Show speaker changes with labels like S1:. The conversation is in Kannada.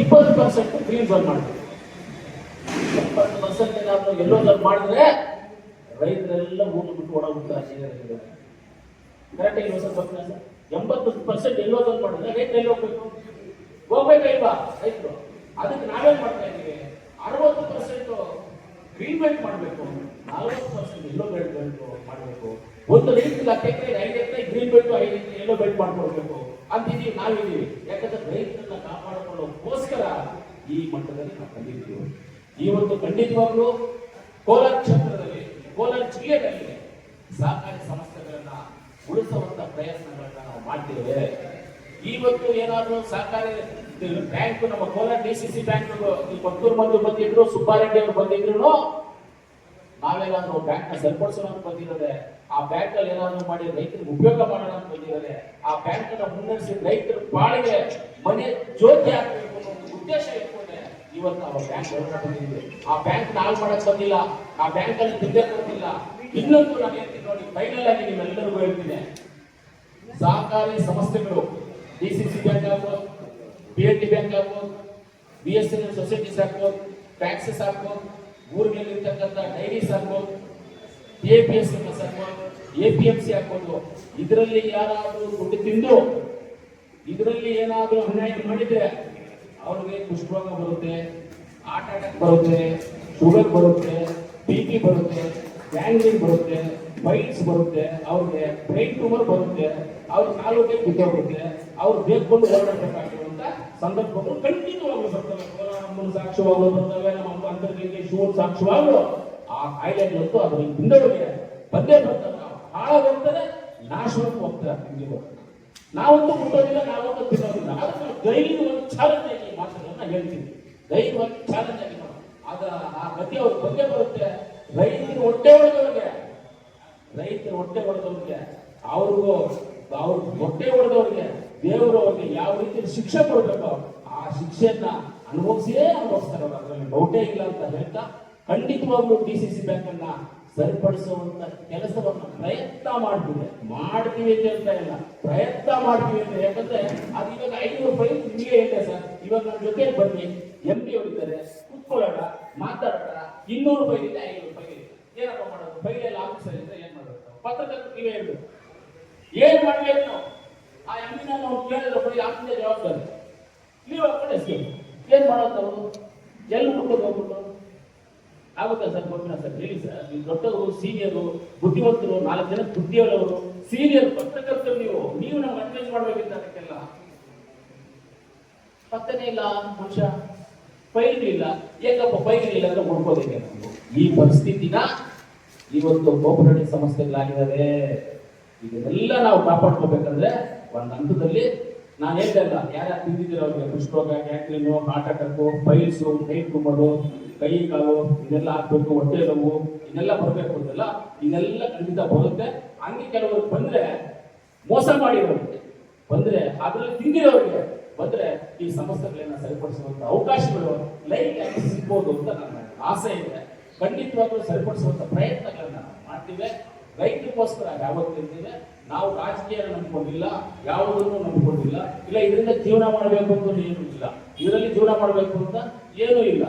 S1: ಇಪ್ಪತ್ತು ಪರ್ಸೆಂಟ್ ಗ್ರೀನ್ ಝೋನ್ ಮಾಡಬೇಕು ಎಪ್ಪತ್ತು ಪರ್ಸೆಂಟ್ ಏನಾದ್ರು ಎಲ್ಲೋ ಮಾಡಿದ್ರೆ ರೈತರೆಲ್ಲ ಊಟ ಬಿಟ್ಟು ಓಡಾಡ್ಬಿಟ್ಟು ಕರೆಕ್ಟ್ ಇಲ್ಲ ಸರ್ ಬರ್ತೀನಿ ಎಂಬತ್ತು ಪರ್ಸೆಂಟ್ ಎಲ್ಲೋ ಝೋನ್ ಮಾಡಿದ್ರೆ ರೈತರು ಎಲ್ಲಿ ಹೋಗ್ಬೇಕು? ಹೋಗ್ಬೇಕಲ್ವಾ ರೈತರು? ಅದಕ್ಕೆ ನಾವೇನ್ ಮಾಡ್ತಾ ಇದ್ದೀವಿ? ಅರವತ್ತು ಪರ್ಸೆಂಟ್ ಗ್ರೀನ್ ಬೆಲ್ಟ್ ಮಾಡಬೇಕು. ನಲವತ್ತು ಪರ್ಸೆಂಟ್ ಎಲ್ಲೋ ಬೆಲ್ಟ್ ಬೆಲ್ಟ್ ಮಾಡಬೇಕು. ಒಂದು ರೈತರಿಗೆ ಹತ್ತು ಎಕರೆ ಐದು ಎಕರೆ ಗ್ರೀನ್ ಬೆಲ್ಟ್ ಐದು ಎಕರೆ ಎಲ್ಲೋ ಬೆಲ್ಟ್ ಮಾಡ್ಕೊಡ್ಬೇಕು ಅಂತಿದ್ದೀವಿ, ನಾವಿದ್ದೀವಿ. ಯಾಕಂದ್ರೆ ರೈತರನ್ನ ಕಾಪಾಡಿಕೊಳ್ಳೋಕ್ಕೋಸ್ಕರ ಈ ಮಟ್ಟದಲ್ಲಿ ನಾವು ಬಂದಿದ್ದೀವಿ. ಇವತ್ತು ಖಂಡಿತವಾಗ್ಲೂ ಕೋಲಾರ ಕ್ಷೇತ್ರದಲ್ಲಿ, ಕೋಲಾರ ಜಿಲ್ಲೆಯಲ್ಲಿ ಸಹಕಾರಿ ಸಂಸ್ಥೆಗಳನ್ನ ಉಳಿಸುವಂತ ಪ್ರಯತ್ನಗಳನ್ನ ನಾವು ಮಾಡ್ತಿದ್ದೇವೆ. ಇವತ್ತು ಏನಾದರೂ ಸಹಕಾರಿ ಬ್ಯಾಂಕ್, ನಮ್ಮ Kolar D C C bank Kothur ಮಂದಿ ಬಂದಿದ್ರು, ಸುಬ್ಬಾರೆಡ್ಡಿ ಅವರು ಬಂದಿದ್ರು ನಾವೇನಾದ್ರೂ ಬ್ಯಾಂಕ್ನ ಸರಿಪಡಿಸೋಣ ಅಂತ ಬಂದಿರೋದೆ, ಆ ಬ್ಯಾಂಕ್ ಅಲ್ಲಿ ಏನಾದ್ರು ಮಾಡಿ ರೈತರಿಗೆ ಉಪಯೋಗ ಮಾಡೋಣ ಅಂತ ಬಂದಿರೋದೆ, ಆ ಬ್ಯಾಂಕ್ ಅನ್ನ ಮುನ್ನಡೆಸಿ ರೈತರ ಬಾಳಿಗೆ ಮನೆ ಜ್ಯೋತಿ ಹಾಕಬೇಕು ಅನ್ನೋ ಉದ್ದೇಶ ಇಟ್ಕೊಂಡೆ ಇವತ್ತು ನಾವು ಬ್ಯಾಂಕ್ ಬಂದಿದ್ವಿ ಆ ಬ್ಯಾಂಕ್ ನಾಲ್ ಮಾಡಕ್ ಬಂದಿಲ್ಲ, ಆ ಬ್ಯಾಂಕ್ ಅಲ್ಲಿ ದುಡ್ಡೇ ಕೊಡ್ತಿಲ್ಲ. ಇನ್ನೊಂದು ನಾನು ಹೇಳ್ತೀನಿ ನೋಡಿ ಫೈನಲ್ ಆಗಿ ನಿಮ್ಮೆಲ್ಲರಿಗೂ ಹೇಳ್ತೀನಿ. ಸಹಕಾರಿ ಸಂಸ್ಥೆಗಳು ಡಿ ಸಿ ಸಿ ಬ್ಯಾಂಕ್ ಆಗ್ಬೋದು ಬಿ ಎನ್ ಡಿ ಬ್ಯಾಂಕ್ ಆಗ್ಬೋದು B S N L societies ಆಗ್ಬೋದು ಟ್ಯಾಕ್ಸಸ್ ಆಗ್ಬೋದು ಊರಿನಲ್ಲಿರ್ತಕ್ಕಂಥ ಡೈರೀಸ್ ಆಗ್ಬೋದು A P S S A P M C ಆಗ್ಬೋದು ಇದರಲ್ಲಿ ಯಾರಾದರೂ ದುಡ್ಡು ತಿಂದು ಇದರಲ್ಲಿ ಏನಾದರೂ ಅನ್ಯಾಯ ಮಾಡಿದ್ರೆ ಅವ್ರಿಗೆ ಕುಷ್ಠರೋಗ ಬರುತ್ತೆ ಹಾರ್ಟ್ ಅಟ್ಯಾಕ್ ಬರುತ್ತೆ, ಶುಗರ್ ಬರುತ್ತೆ ಬಿ ಪಿ ಬರುತ್ತೆ ಗ್ಯಾಂಗ್ರೀನ್ ಬರುತ್ತೆ ಫೈಟ್ಸ್ ಬರುತ್ತೆ, ಅವ್ರಿಗೆ ಬ್ರೈನ್ ಟ್ಯೂಮರ್ ಬರುತ್ತೆ, ಅವ್ರ ಕಾಲು ಬಿದ್ದೋಗುತ್ತೆ ಅವ್ರು ಬೇಕೊಂಡು ಓಡಾಡಬೇಕಾಗಿರುವಂತ ಸಂದರ್ಭಗಳು ಖಂಡಿತವಾಗ್ಲೂ ಬರ್ತವೆ. ಕೋಲಾರಮ್ಮನ ಸಾಕ್ಷ್ಯವಾಗಲು ಬರ್ತವೆ ನಮ್ಮ ಅಂತರ್ಗಂಗೆ ಶೂರ್ ಸಾಕ್ಷ್ಯವಾಗಲು ಆ ಕಾಯಿಲೆಗಳಂತೂ ಅದು ಹಿಂದೊಳಗೆ ಬಂದೇ ಬರ್ತವೆ ಹಾಳಾಗೋಗ್ತದೆ ನಾಶವಾಗಿ ಹೋಗ್ತಾರೆ ಹಿಂದಿಗೂ ನಾವಂತೂ ಮುಟ್ಟೋದಿಲ್ಲ ನಾವೊಂದು ತಿನ್ನೋದಿಲ್ಲ ನಾವು ಧೈರ್ಯವಾಗಿ ಚಾಲೆಂಜ್ ಆಗಿ ಈ ಮಾತುಗಳನ್ನ ಹೇಳ್ತೀವಿ ದೈವ ನಾವು ಅದ ಆ ಗತಿ ಅವ್ರ ಬಗ್ಗೆ ಬರುತ್ತೆ. ರೈತರ ಹೊಟ್ಟೆ ಹೊಡೆದವ್ರಿಗೆ ರೈತರ ಹೊಟ್ಟೆ ಹೊಡೆದವ್ರಿಗೆ ಅವ್ರಿಗೂ ಅವ್ರ ಹೊಟ್ಟೆ ಹೊಡೆದವ್ರಿಗೆ ದೇವರು ಅವ್ರಿಗೆ ಯಾವ ರೀತಿ ಶಿಕ್ಷೆ ಕೊಡಬೇಕು ಆ ಶಿಕ್ಷೆಯನ್ನ ಅನುಭವಿಸಿಯೇ ಅನುಭವಿಸ್ತಾರೆ ಅದರಲ್ಲಿ ಡೌಟೇ ಇಲ್ಲ ಅಂತ ಹೇಳ್ತಾ ಖಂಡಿತವಾಗ್ಲೂ ಡಿ ಸಿ ಸಿ ಬ್ಯಾಂಕ್ ಅನ್ನ ಸರಿಪಡಿಸುವಂತ ಕೆಲಸವನ್ನ ಪ್ರಯತ್ನ ಮಾಡ್ತೀವಿ ಮಾಡ್ತೀವಿ ಅಂತ ಇಲ್ಲ. ಪ್ರಯತ್ನ ಮಾಡ್ತೀವಿ ಅಂತ ಯಾಕಂದ್ರೆ ಅದು ಇವಾಗ ಐನೂರು ರೂಪಾಯಿ ನಿಮಗೆ ಇದೆ ಸರ್. ಇವಾಗ ನಮ್ಮ ಜೊತೆ ಬನ್ನಿ. ಎಂ ಪಿ ಹೊಡಿತಾರೆ ಕುತ್ಕೊಳ್ಳೋಣ. ಮಾತಾಡೋಣ ಇನ್ನೂರು ರೂಪಾಯಿ ಇದೆ, ಐನೂರು ರೂಪಾಯಿ ಏನಪ್ಪ ಮಾಡೋದು? ಬೈಲೆಲ್ಲ ಆಫೀಸರ್ ಇದ್ರೆ ಏನ್ ಮಾಡೋದು? ಪತ್ರಕರ್ತರು ನೀವೇ ಹೇಳ್ಬೇಕು. ಏನ್ ಮಾಡ್ಬೇಕು ನಾವು? ಆ ಎಂ ಪಿನ ನಾವು ಕೇಳಿದ್ರೆ ಬರೀ ಆಫೀಸೇ ಜವಾಬ್ದಾರಿ. ಏನ್ ಮಾಡೋದು ನಾವು ಮುಟ್ಟೋದು ಹೋಗ್ಬಿಟ್ಟು ಆಗುತ್ತಾ ಸರ್, ಗೊತ್ತಿಲ್ಲ ಸರ್, ಹೇಳಿ ಸರ್. ನೀವು ದೊಡ್ಡವರು ಸೀನಿಯರು ಬುದ್ಧಿವಂತರು, ನಾಲ್ಕು ಜನ ಬುದ್ಧಿಯವರು ಸೀನಿಯರ್ ಪತ್ರಕರ್ತರು ನೀವು. ನೀವು ನಮ್ಗೆ ಅಡ್ವೈಸ್ ಮಾಡ್ಬೇಕಿತ್ತು ಅದಕ್ಕೆಲ್ಲ. ಪತ್ತನೇ ಇಲ್ಲ, ಮನುಷ್ಯ. ಫೈಲ್ ಇಲ್ಲ. ಏಕಪ್ಪ ಫೈಲ್ ಇಲ್ಲ ಅಂತ ಹುಡ್ಕೋದಿದೆ ಈ ಪರಿಸ್ಥಿತಿನ ಇವತ್ತು ಕೋಪರೇಟಿವ್ ಸಂಸ್ಥೆಗಳಾಗಿದ್ದಾವೆ ಇದನ್ನೆಲ್ಲ ನಾವು ಕಾಪಾಡ್ಕೋಬೇಕಂದ್ರೆ ಒಂದು ಹಂತದಲ್ಲಿ ನಾನು ಹೇಳ್ತಾ ಯಾರ್ಯಾರು ತಿಂದಿದ್ದೀರ ಅವ್ರಿಗೆ ಕುಷ್ಠರೋಗ ಗ್ಯಾಟ್ರಿನು ಹಾರ್ಟ್ ಅಟ್ಯಾಕು ಫೈಲ್ಸು ಕೈ ತುಂಬೋದು ಕೈ ಕಾಲು, ಇದೆಲ್ಲ ಹಾಕ್ಬೇಕು ಹೊಟ್ಟೆ ನೋವು, ಇದೆಲ್ಲ ಬರಬೇಕು ಅಂತಲ್ಲ, ಇದೆಲ್ಲ ಖಂಡಿತ ಬರುತ್ತೆ. ಹಂಗೆ ಕೆಲವರು ಬಂದ್ರೆ ಮೋಸ ಮಾಡಿರೋರಿಗೆ ಬಂದ್ರೆ ಅದ್ರಲ್ಲಿ ತಿಂದಿರೋರಿಗೆ ಬಂದ್ರೆ ಈ ಸಮಸ್ಯೆಗಳನ್ನ ಸರಿಪಡಿಸುವಂತ ಅವಕಾಶಗಳು ಲೈಫ್ ಸಿಗ್ಬೋದು ಅಂತ ನನ್ನ ಆಸೆ ಇದೆ. ಖಂಡಿತವಾಗ್ಲೂ ಸರಿಪಡಿಸುವಂತ ಪ್ರಯತ್ನಗಳನ್ನ ಮಾಡ್ತೀವಿ. ರೈತರಿಗೋಸ್ಕರ ಯಾವತ್ತಿರ್ತೀವಿ ನಾವು ರಾಜಕೀಯ ನಂಬ್ಕೊಂಡಿಲ್ಲ, ಯಾವುದನ್ನು ನಂಬ್ಕೊಂಡಿಲ್ಲ. ಇಲ್ಲ, ಇದರಿಂದ ಜೀವನ ಮಾಡಬೇಕು ಅಂತ ಏನೂ ಇಲ್ಲ. ಇದರಲ್ಲಿ ಜೀವನ ಮಾಡಬೇಕು ಅಂತ ಏನೂ ಇಲ್ಲ.